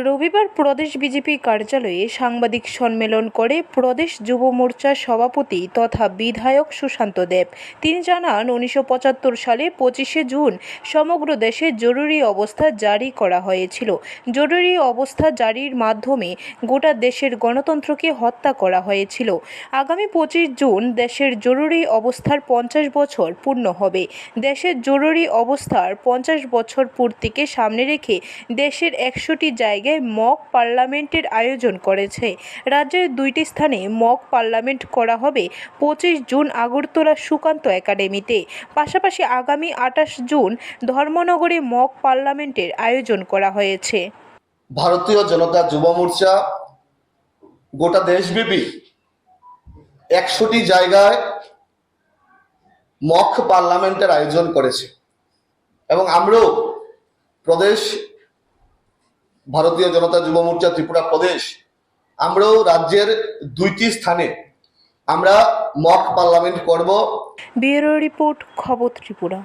রবিবার প্রদেশ বিজেপি কার্যালয়ে সাংবাদিক সম্মেলন করে প্রদেশ যুব মোর্চার সভাপতি তথা বিধায়ক সুশান্ত দেব। তিনি জানান, উনিশশো পঁচাত্তর সালে পঁচিশে জুন সমগ্র দেশে জরুরি অবস্থা জারি করা হয়েছিল। জরুরি অবস্থা জারির মাধ্যমে গোটা দেশের গণতন্ত্রকে হত্যা করা হয়েছিল। আগামী পঁচিশ জুন দেশের জরুরি অবস্থার পঞ্চাশ বছর পূর্ণ হবে। দেশের জরুরি অবস্থার পঞ্চাশ বছর পূর্তিকে সামনে রেখে দেশের একশোটি জায়গায় মক পার্লামেন্টের আয়োজন করেছে। রাজ্যের দুইটি স্থানে মক পার্লামেন্ট করা হবে পঁচিশ জুন আগরতলা সুকান্ত একাডেমিতে। পাশাপাশি আগামী আঠাশ জুন ধর্মনগরে মক পার্লামেন্টের আয়োজন করা হয়েছে। ভারতীয় জনতা যুব মোর্চা গোটা দেশব্যাপী একশোটি জায়গায় মক পার্লামেন্টের আয়োজন করেছে। এবং আমরাও প্রদেশ ভারতীয় জনতা যুব মোর্চা ত্রিপুরা প্রদেশ, আমরাও রাজ্যের দুইটি স্থানে আমরা মক পার্লামেন্ট করব। ব্যুরো রিপোর্ট খবর ত্রিপুরা।